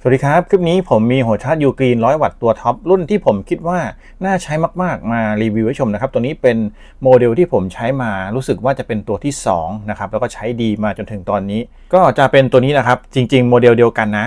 สวัสดีครับ คลิปนี้ผมมีหัวชาร์จยูกรีน100วัตต์ตัวท็อป รุ่นที่ผมคิดว่าน่าใช้มาก ๆ มารีวิวให้ชมนะครับ ตัวนี้เป็นโมเดลที่ผมใช้มารู้สึกว่าจะเป็นตัวที่ 2 นะครับ แล้วก็ใช้ดีมาจนถึงตอนนี้ ก็จะเป็นตัวนี้นะครับ จริง ๆ โมเดลเดียวกันนะ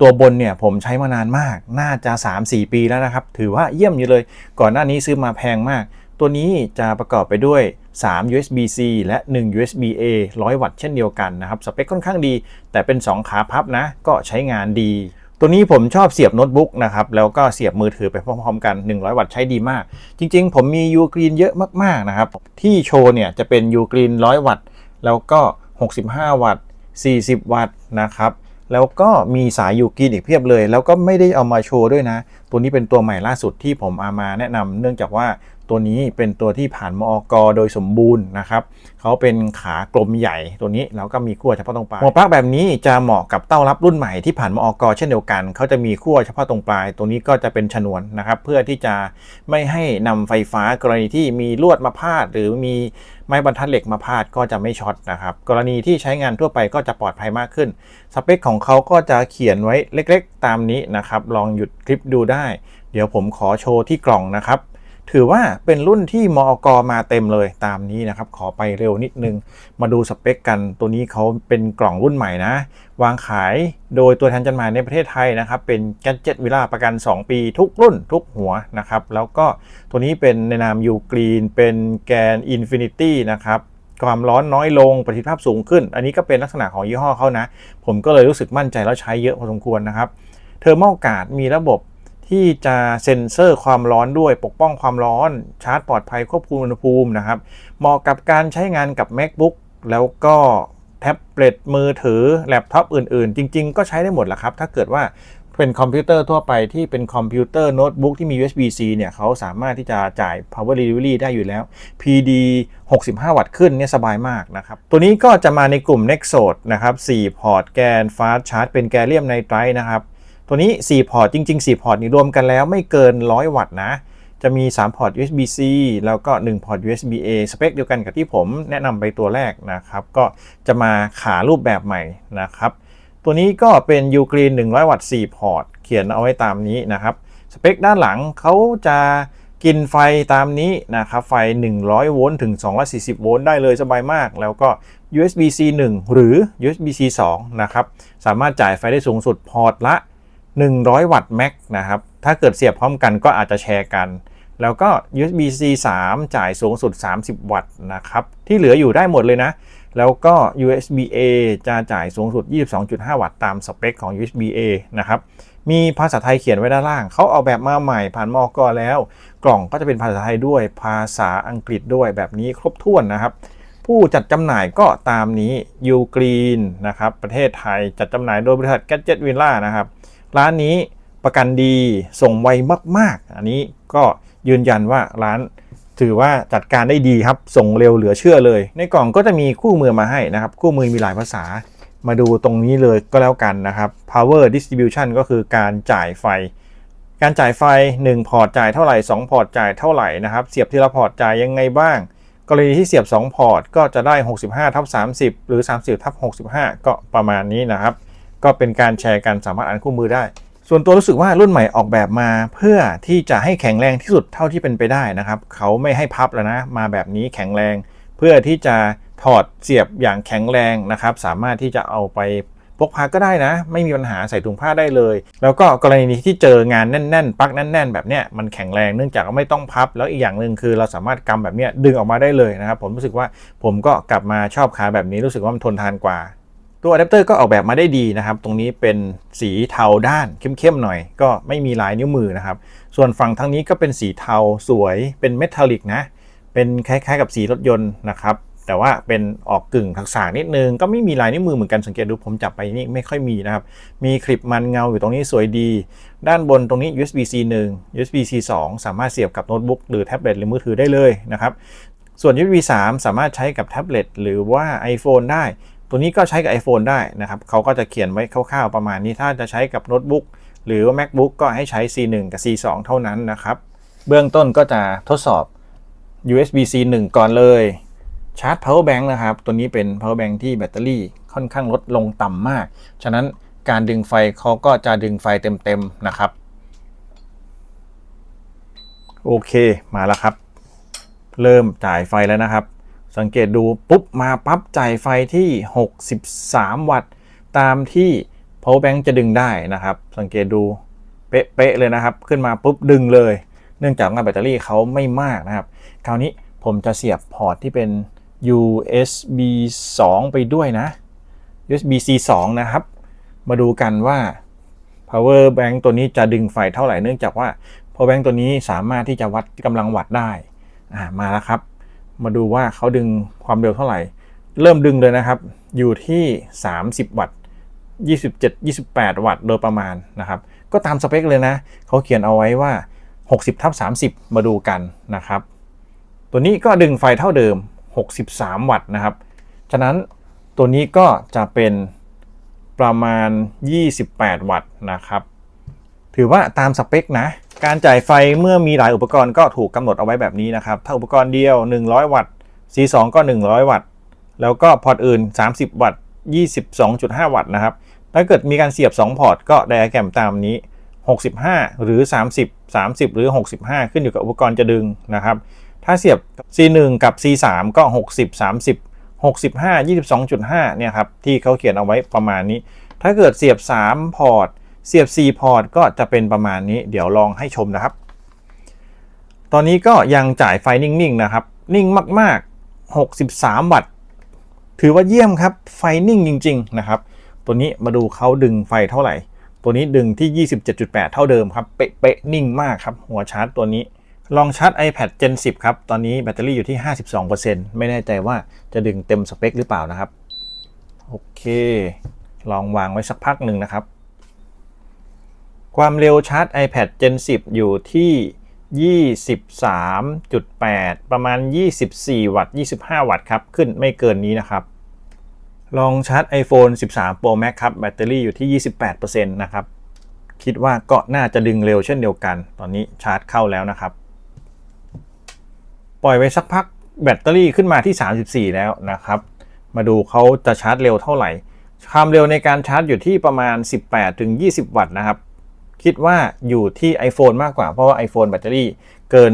ตัวบนเนี่ยผมใช้มานานมาก น่าจะ 3-4 ปีแล้วนะครับ ถือว่าเยี่ยมอยู่เลย ก่อนหน้านี้ซื้อมาแพงมาก ตัวนี้จะประกอบไปด้วย 3 USB-C และ 1 USB-A 100 วัตต์เช่นเดียวกันนะครับ สเปคค่อนข้างดี แต่เป็น 2 ขาพับนะ ก็ใช้งานดี ตัวนี้ผมชอบเสียบโน้ตบุ๊กนะครับ แล้วก็เสียบมือถือไปพร้อมๆกัน 100 วัตต์ใช้ดีมาก จริงๆ ผมมี U Green เยอะมากๆนะครับ ที่โชว์เนี่ยจะเป็น U Green 100 วัตต์ แล้วก็ 65 วัตต์ 40 วัตต์นะครับแล้วก็มีสายยูกรีนอีกเพียบเลย แล้วก็ไม่ได้เอามาโชว์ด้วยนะ ตัวนี้เป็นตัวใหม่ล่าสุดที่ผมเอามาแนะนำเนื่องจากว่า ตัวนี้เป็นตัวที่ผ่านมอกโดยสมบูรณ์นะครับเขาเป็นขากลมใหญ่ตัวนี้แล้วก็มีขั้วเฉพาะตรงปลายหัวปลั๊กแบบนี้จะเหมาะกับเต้ารับรุ่นใหม่ที่ผ่านมอกเช่นเดียวกันเขาจะมีขั้วเฉพาะตรงปลาย ตัวนี้ก็จะเป็นชนวนนะครับเพื่อที่จะไม่ให้นำไฟฟ้ากรณีที่มีลวดมาพาด หรือมีไม้บรรทัดเหล็กมาพาดก็จะไม่ช็อตนะครับกรณีที่ใช้งานทั่วไปก็จะปลอดภัยมากขึ้น สเปคของเขาก็จะเขียนไว้เล็ก ๆ ตามนี้นะครับลองหยุดคลิปดูได้ เดี๋ยวผมขอโชว์ที่กล่องนะครับ ถือว่าเป็นรุ่นที่มอกมาเต็มเลยตามนี้นะครับ ขอไปเร็วนิดนึง มาดูสเปคกันตัวนี้เขาเป็นกล่องรุ่นใหม่นะ วางขายโดยตัวแทนจำหน่ายในประเทศไทยนะครับ เป็น g a d g e t วิลาประกัน 2 ปีทุกรุ่นทุกหัวนะครับ แล้วก็ตัวนี้เป็นในนามยูกรีนเป็นแกน Infinity นะครับความร้อนน้อยลงประสิทธิภาพสูงขึ้น อันนี้ก็เป็นลักษณะของยี่ห้อเขานะ ผมก็เลยรู้สึกมั่นใจแล้วใช้เยอะพอสมควรนะครับ เทอร์ a มการ์ดมีระบบ ที่จะเซ็นเซอร์ความร้อนด้วยปกป้องความร้อน ชาร์จปลอดภัยควบคุมอุณหภูมินะครับ เหมาะกับการใช้งานกับ MacBook แล้วก็แท็บเล็ตมือถือแล็ปท็อปอื่นๆ จริง ๆ ก็ใช้ได้หมดแหละครับ ถ้าเกิดว่าเป็นคอมพิวเตอร์ทั่วไปที่เป็นคอมพิวเตอร์โน้ตบุ๊กที่มี USB-C เนี่ยเขาสามารถที่จะจ่าย power delivery ได้อยู่แล้ว PD 65 วัตต์ขึ้นเนี่ยสบายมากนะครับ ตัวนี้ก็จะมาในกลุ่ม Nexode นะครับ 4 พอร์ตแกน Fast Charge เป็นแกเลียมไนไตร์นะครับ ตัวนี้ 4 พอร์ต จริง ๆ 4 พอร์ตนี่รวมกันแล้วไม่เกิน 100 วัตต์นะ จะมี 3 พอร์ต USB-C แล้วก็ 1 พอร์ต USB-A สเปคเดียวกันกับที่ผมแนะนำไปตัวแรกนะครับ ก็จะมาขารูปแบบใหม่นะครับ ตัวนี้ก็เป็น U Green 100 วัตต์ 4 พอร์ต เขียนเอาไว้ตามนี้นะครับ สเปคด้านหลังเขาจะกินไฟตามนี้นะครับ ไฟ 100 โวลต์ถึง 240 โวลต์ได้เลยสบายมาก แล้วก็ USB-C 1 หรือ USB-C 2 นะครับ สามารถจ่ายไฟได้สูงสุดพอร์ตละ 100 วัตต์แม็กนะครับ ถ้าเกิดเสียบพร้อมกันก็อาจจะแชร์กัน แล้วก็ USB-C 3 จ่ายสูงสุด 30 วัตต์นะครับ ที่เหลืออยู่ได้หมดเลยนะ แล้วก็ USB-A จะจ่ายสูงสุด 22.5 วัตต์ตามสเปคของ USB-A นะครับ มีภาษาไทยเขียนไว้ด้านล่าง เขาเอาแบบมาใหม่ผ่านมอกอแล้ว กล่องก็จะเป็นภาษาไทยด้วย ภาษาอังกฤษด้วยแบบนี้ครบถ้วนนะครับผู้จัดจำหน่ายก็ตามนี้ U Green นะครับ ประเทศไทยจัดจำหน่ายโดยบริษัท Gadget Villa นะครับ ร้านนี้ประกันดีส่งไวมาก ๆ อันนี้ก็ยืนยันว่าร้านถือว่าจัดการได้ดีครับ ส่งเร็วเหลือเชื่อเลย ในกล่องก็จะมีคู่มือมาให้นะครับ คู่มือมีหลายภาษา มาดูตรงนี้เลยก็แล้วกันนะครับ power distribution ก็คือการจ่ายไฟ การจ่ายไฟ 1 พอร์ตจ่ายเท่าไหร่ 2 พอร์ตจ่ายเท่าไหร่นะครับ เสียบทีละพอร์ตจ่ายยังไงบ้าง กรณีที่เสียบ 2 พอร์ตก็จะได้ 65ทับ30 หรือ 30ทับ65 ก็ประมาณนี้นะครับ ก็เป็นการแชร์กันสามารถอ่านคู่มือได้ ส่วนตัวรู้สึกว่ารุ่นใหม่ออกแบบมา เพื่อที่จะให้แข็งแรงที่สุดเท่าที่เป็นไปได้นะครับ เขาไม่ให้พับแล้วนะ มาแบบนี้แข็งแรง เพื่อที่จะถอดเสียบอย่างแข็งแรงนะครับ สามารถที่จะเอาไปพกพาก็ได้นะ ไม่มีปัญหาใส่ถุงผ้าได้เลย แล้วก็กรณีที่เจองานแน่นๆปักแน่น ๆ แบบเนี้ยมันแข็งแรงเนื่องจากไม่ต้องพับ แล้วอีกอย่างหนึ่งคือเราสามารถกำแบบเนี้ยดึงออกมาได้เลยนะครับ ผมรู้สึกว่าผมก็กลับมาชอบขาแบบนี้รู้สึกว่ามันทนทานกว่า ตัวอะแดปเตอร์ก็ออกแบบมาได้ดีนะครับ ตรงนี้เป็นสีเทาด้านเข้มๆหน่อย ก็ไม่มีลายนิ้วมือนะครับ ส่วนฝั่งทางนี้ก็เป็นสีเทาสวยเป็นเมทัลลิกนะ เป็นคล้ายๆกับสีรถยนต์นะครับ แต่ว่าเป็นออกกึ่งถักสางนิดนึง ก็ไม่มีลายนิ้วมือเหมือนกันสังเกตดูผมจับไปนี่ไม่ค่อยมีนะครับ มีคลิปมันเงาอยู่ตรงนี้สวยดี ด้านบนตรงนี้ USB-C 1 USB-C 2 สามารถเสียบกับโน้ตบุ๊กหรือแท็บเล็ตหรือมือถือได้เลยนะครับส่วน USB 3สามารถใช้กับแท็บเล็ตหรือว่า iPhone ได้ ตัวนี้ก็ใช้กับ iPhone ได้นะครับเขาก็จะเขียนไว้คร่าวๆประมาณนี้ถ้าจะใช้กับโน้ตบุ๊กหรือว่า MacBook ก็ให้ใช้ C1 กับ C2 เท่านั้นนะครับ เบื้องต้นก็จะทดสอบ USB-C 1 ก่อนเลยชาร์จ power bank นะครับ ตัวนี้เป็น power bank ที่แบตเตอรี่ค่อนข้างลดลงต่ำมาก ฉะนั้นการดึงไฟเขาก็จะดึงไฟเต็มๆนะครับ โอเคมาแล้วครับ เริ่มจ่ายไฟแล้วนะครับ สังเกตดูปุ๊บมาปั๊บจ่ายไฟที่ 63 วัตต์ ตามที่ power bank จะดึงได้นะครับ สังเกตดูเป๊ะๆเลยนะครับ ขึ้นมาปุ๊บดึงเลย เนื่องจากว่าแบตเตอรี่เขาไม่มากนะครับ คราวนี้ผมจะเสียบพอร์ตที่เป็น USB 2 ไปด้วยนะ USB C 2นะครับ มาดูกันว่า power bank ตัวนี้จะดึงไฟเท่าไหร่เนื่องจากว่า power bank ตัวนี้สามารถที่จะวัดกำลังวัตต์ได้อ่ามาแล้วครับ มาดูว่าเขาดึงความเร็วเท่าไหร่ เริ่มดึงเลยนะครับ อยู่ที่ 30 วัตต์ 27 28 วัตต์โดยประมาณนะครับ ก็ตามสเปคเลยนะ เขาเขียนเอาไว้ว่า 60ทับ30 มาดูกันนะครับ ตัวนี้ก็ดึงไฟเท่าเดิม 63 วัตต์นะครับ ฉะนั้นตัวนี้ก็จะเป็นประมาณ 28 วัตต์นะครับ ถือว่าตามสเปคนะ การจ่ายไฟเมื่อมีหลายอุปกรณ์ก็ถูกกำหนดเอาไว้แบบนี้นะครับ ถ้าอุปกรณ์เดียว 100 วัตต์ C2 ก็ 100 วัตต์ แล้วก็พอร์ตอื่น 30 วัตต์ 22.5 วัตต์นะครับ ถ้าเกิดมีการเสียบ 2 พอร์ตก็ไดอะแกรมตามนี้ 65 หรือ 30 30 หรือ 65 ขึ้นอยู่กับอุปกรณ์จะดึงนะครับ ถ้าเสียบ C1 กับ C3 ก็ 60 30 65 22.5 เนี่ยครับที่เขาเขียนเอาไว้ประมาณนี้ ถ้าเกิดเสียบ 3 พอร์ต เสียบ4พอร์ตก็จะเป็นประมาณนี้ เดี๋ยวลองให้ชมนะครับ ตอนนี้ก็ยังจ่ายไฟนิ่งๆนะครับ นิ่งมากๆ 63 วัตต์ ถือว่าเยี่ยมครับ ไฟนิ่งจริง ๆ นะครับ ตัวนี้มาดูเขาดึงไฟเท่าไหร่ ตัวนี้ดึงที่ 27.8 เท่าเดิมครับ เป๊ะๆ นิ่งมากครับ หัวชาร์จตัวนี้ ลองชาร์จ iPad Gen 10 ครับ ตอนนี้แบตเตอรี่อยู่ที่ 52%ไม่แน่ใจว่าจะดึงเต็มสเปคหรือเปล่านะครับ โอเค ลองวางไว้สักพักหนึ่งนะครับ ความเร็วชาร์จ iPad Gen 10 อยู่ที่ 23.8 ประมาณ 24 วัตต์ 25 วัตต์ครับ ขึ้นไม่เกินนี้นะครับ ลองชาร์จ iPhone 13 Pro Max ครับ แบตเตอรี่อยู่ที่ 28%นะครับ คิดว่าก็น่าจะดึงเร็วเช่นเดียวกัน ตอนนี้ชาร์จเข้าแล้วนะครับ ปล่อยไว้สักพักแบตเตอรี่ขึ้นมาที่ 34 แล้วนะครับ มาดูเขาจะชาร์จเร็วเท่าไหร่ ความเร็วในการชาร์จอยู่ที่ประมาณ 18-20 วัตต์นะครับ คิดว่าอยู่ที่ iPhone มากกว่าเพราะว่า iPhone แบตเตอรี่เกิน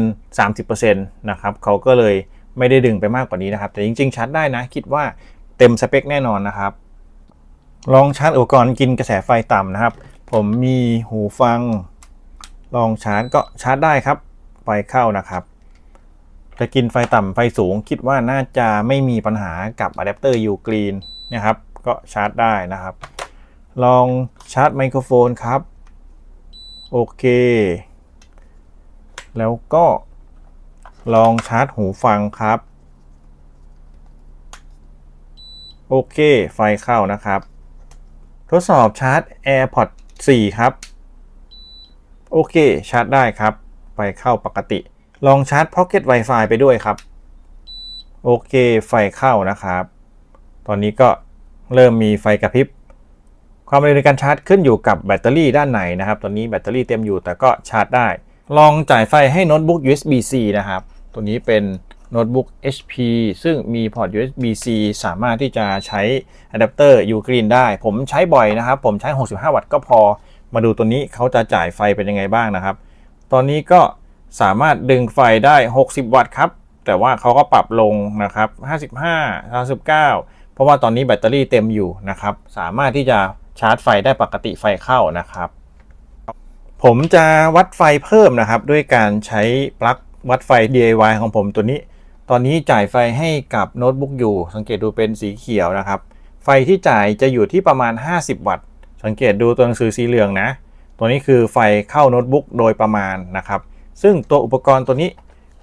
30%นะครับเขาก็เลยไม่ได้ดึงไปมากกว่านี้นะครับ แต่จริง ๆชาร์จได้นะ คิดว่าเต็มสเปคแน่นอนนะครับ ลองชาร์จอุปกรณ์กินกระแสไฟต่ำนะครับ ผมมีหูฟัง ลองชาร์จก็ชาร์จได้ครับ ไฟเข้านะครับจะกินไฟต่ำไฟสูง คิดว่าน่าจะไม่มีปัญหากับอะแดปเตอร์ยูกรีนนะครับ ก็ชาร์จได้นะครับ ลองชาร์จไมโครโฟนครับ โอเค แล้วก็ลองชาร์จหูฟังครับ โอเค ไฟเข้านะครับ ทดสอบชาร์จ AirPods 4 ครับ โอเค ชาร์จได้ครับ ไฟเข้าปกติ ลองชาร์จ Pocket Wi-Fi ไปด้วยครับ โอเค ไฟเข้านะครับ ตอนนี้ก็เริ่มมีไฟกระพริบ ความเร็วในการชาร์จขึ้นอยู่กับแบตเตอรี่ด้านในนะครับ ตอนนี้แบตเตอรี่เต็มอยู่แต่ก็ชาร์จได้ ลองจ่ายไฟให้โน้ตบุ๊ก USB-C นะครับ ตัวนี้เป็นโน้ตบุ๊ก HP ซึ่งมีพอร์ต USB-C สามารถที่จะใช้อะแดปเตอร์ U-Green ได้ ผมใช้บ่อยนะครับ ผมใช้ 65 วัตต์ก็พอ มาดูตัวนี้เขาจะจ่ายไฟเป็นยังไงบ้างนะครับ ตอนนี้ก็สามารถดึงไฟได้ 60 วัตต์ครับ แต่ว่าเขาก็ปรับลงนะครับ 55 39 เพราะว่าตอนนี้แบตเตอรี่เต็มอยู่นะครับ สามารถที่จะ ชาร์จไฟได้ปกติไฟเข้านะครับ ผมจะวัดไฟเพิ่มนะครับ ด้วยการใช้ปลั๊กวัดไฟ DIY ของผมตัวนี้ ตอนนี้จ่ายไฟให้กับโน้ตบุ๊กอยู่ สังเกตดูเป็นสีเขียวนะครับ ไฟที่จ่ายจะอยู่ที่ประมาณ 50 วัตต์ สังเกตดูตัวหนังสือสีเหลืองนะ ตัวนี้คือไฟเข้าโน้ตบุ๊กโดยประมาณนะครับ ซึ่งตัวอุปกรณ์ตัวนี้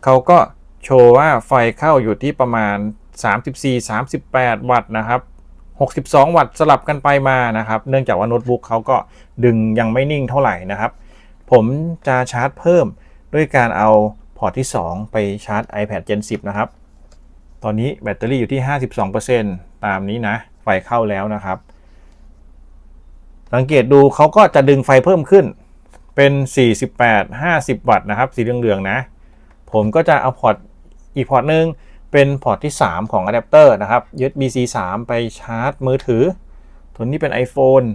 เขาก็โชว์ว่าไฟเข้าอยู่ที่ประมาณ 34-38 วัตต์นะครับ 62 วัตต์สลับกันไปมานะครับ เนื่องจากว่าโน้ตบุ๊กเขาก็ดึงยังไม่นิ่งเท่าไหร่นะครับ ผมจะชาร์จเพิ่มด้วยการเอาพอร์ตที่ 2 ไปชาร์จ iPad Gen 10 นะครับ ตอนนี้แบตเตอรี่อยู่ที่ 52%ตามนี้นะ ไฟเข้าแล้วนะครับ สังเกตดูเขาก็จะดึงไฟเพิ่มขึ้นเป็น 48 50 วัตต์นะครับ สีเหลืองๆนะ ผมก็จะเอาพอร์ตอีกพอร์ตหนึ่ง เป็นพอร์ตที่ 3 ของอะแดปเตอร์นะครับ USB C 3 ไปชาร์จมือถือ ตัวนี้เป็น iPhone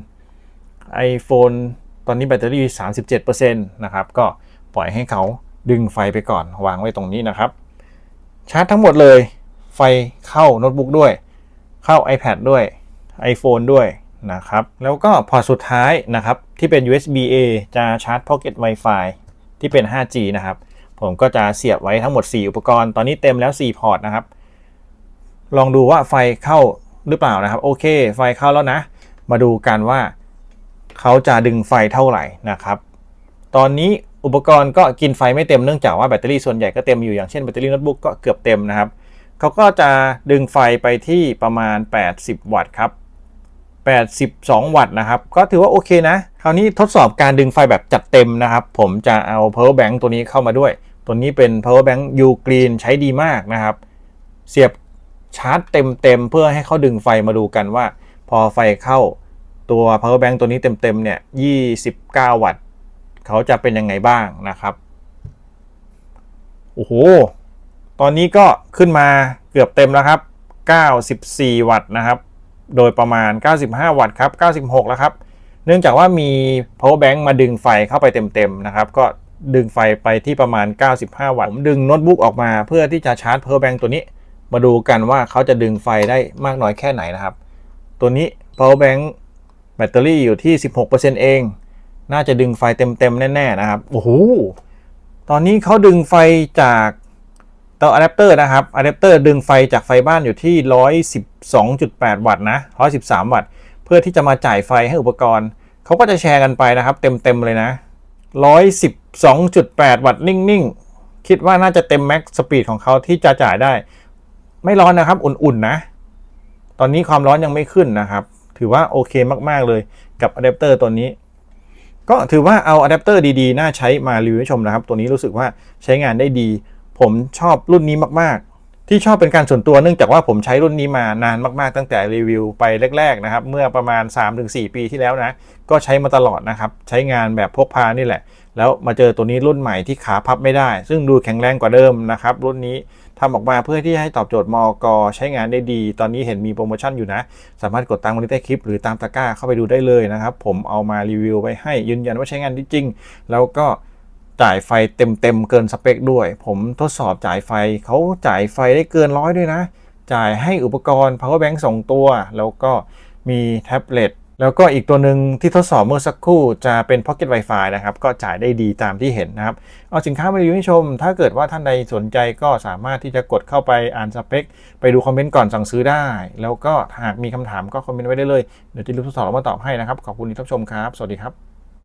iPhone ตอนนี้แบตเตอรี่ 37%นะครับ ก็ปล่อยให้เขาดึงไฟไปก่อนวางไว้ตรงนี้นะครับ ชาร์จทั้งหมดเลย ไฟเข้าโน้ตบุ๊กด้วย เข้า iPad ด้วย iPhone ด้วยนะครับ แล้วก็พอร์ตสุดท้ายนะครับ ที่เป็น USB A จะชาร์จ Pocket Wi-Fi ที่เป็น 5G นะครับ ผมก็จะเสียบไว้ทั้งหมด 4 อุปกรณ์ ตอนนี้เต็มแล้ว 4 พอร์ตนะครับ ลองดูว่าไฟเข้าหรือเปล่านะครับ โอเค ไฟเข้าแล้วนะ มาดูกันว่าเขาจะดึงไฟเท่าไหร่นะครับ ตอนนี้อุปกรณ์ก็กินไฟไม่เต็มเนื่องจากว่าแบตเตอรี่ส่วนใหญ่ก็เต็มอยู่อย่างเช่นแบตเตอรี่โน้ตบุ๊กก็เกือบเต็มนะครับเขาก็จะดึงไฟไปที่ประมาณ 80 วัตต์ครับ82 วัตต์นะครับ ก็ถือว่าโอเคนะ คราวนี้ทดสอบการดึงไฟแบบจัดเต็มนะครับ ผมจะเอา power bank ตัวนี้เข้ามาด้วย ตัวนี้เป็น power bank U Green ใช้ดีมากนะครับ เสียบชาร์จเต็มๆ เพื่อให้เขาดึงไฟมาดูกันว่า พอไฟเข้าตัว power bank ตัวนี้เต็มๆ เนี่ย 29 วัตต์ เขาจะเป็นยังไงบ้างนะครับ โอ้โห ตอนนี้ก็ขึ้นมาเกือบเต็มแล้วครับ 94 วัตต์นะครับ โดยประมาณ 95 วัตต์ครับ 96 แล้วครับ เนื่องจากว่ามี power bank มาดึงไฟเข้าไปเต็มๆ นะครับ ก็ ดึงไฟไปที่ประมาณ 95 วัตต์ ผมดึงโน้ตบุ๊กออกมาเพื่อที่จะชาร์จ power bank ตัวนี้ มาดูกันว่าเขาจะดึงไฟได้มากน้อยแค่ไหนนะครับ ตัวนี้ power bank แบตเตอรี่อยู่ที่ 16%เอง น่าจะดึงไฟเต็มๆ แน่ๆ นะครับ โอ้โห ตอนนี้เขาดึงไฟจากตัวอะแดปเตอร์นะครับอะแดปเตอร์ดึงไฟจากไฟบ้านอยู่ที่ 112.8 วัตต์นะ 113 วัตต์ เพื่อที่จะมาจ่ายไฟให้อุปกรณ์ เขาก็จะแชร์กันไปนะครับ เต็มๆ เลยนะ 112.8 วัตต์นิ่ง ๆ คิดว่าน่าจะเต็มแม็กสปีดของเขาที่จะจ่ายได้ ไม่ร้อนนะครับ อุ่น ๆ นะ ตอนนี้ความร้อนยังไม่ขึ้นนะครับ ถือว่าโอเคมาก ๆ เลยกับอะแดปเตอร์ตัวนี้ ก็ถือว่าเอาอะแดปเตอร์ดี ๆ น่าใช้มารีวิวให้ชมนะครับ ตัวนี้รู้สึกว่าใช้งานได้ดี ผมชอบรุ่นนี้มาก ๆ ที่ชอบเป็นการส่วนตัวเนื่องจากว่าผมใช้รุ่นนี้มานานมากๆตั้งแต่รีวิวไปแรกๆนะครับ เมื่อประมาณ 3-4 ปีที่แล้วนะ ก็ใช้มาตลอดนะครับ ใช้งานแบบพกพานี่แหละ แล้วมาเจอตัวนี้รุ่นใหม่ที่ขาพับไม่ได้ ซึ่งดูแข็งแรงกว่าเดิมนะครับ รุ่นนี้ทำออกมาเพื่อที่ให้ตอบโจทย์มอกใช้งานได้ดี ตอนนี้เห็นมีโปรโมชั่นอยู่นะ สามารถกดตามวันนี้ใต้คลิป หรือตามตะกร้าเข้าไปดูได้เลยนะครับผมเอามารีวิวไว้ให้ยืนยันว่าใช้งานได้จริง แล้วก็ จ่ายไฟเต็มๆเกินสเปคด้วย ผมทดสอบจ่ายไฟเขาจ่ายไฟได้เกินร้อยด้วยนะ จ่ายให้อุปกรณ์ power bank สองตัว แล้วก็มีแท็บเล็ตแล้วก็อีกตัวหนึ่งที่ทดสอบเมื่อสักครู่จะเป็น Pocket Wi-Fi นะครับ ก็จ่ายได้ดีตามที่เห็นนะครับ เอาสินค้ามารีวิวให้ชม ถ้าเกิดว่าท่านใดสนใจก็สามารถที่จะกดเข้าไปอ่านสเปค ไปดูคอมเมนต์ก่อนสั่งซื้อได้ แล้วก็หากมีคำถามก็คอมเมนต์ไว้ได้เลย เดี๋ยวจะรีบทดสอบแล้วมาตอบให้นะครับ ขอบคุณที่รับชมครับ สวัสดีครับ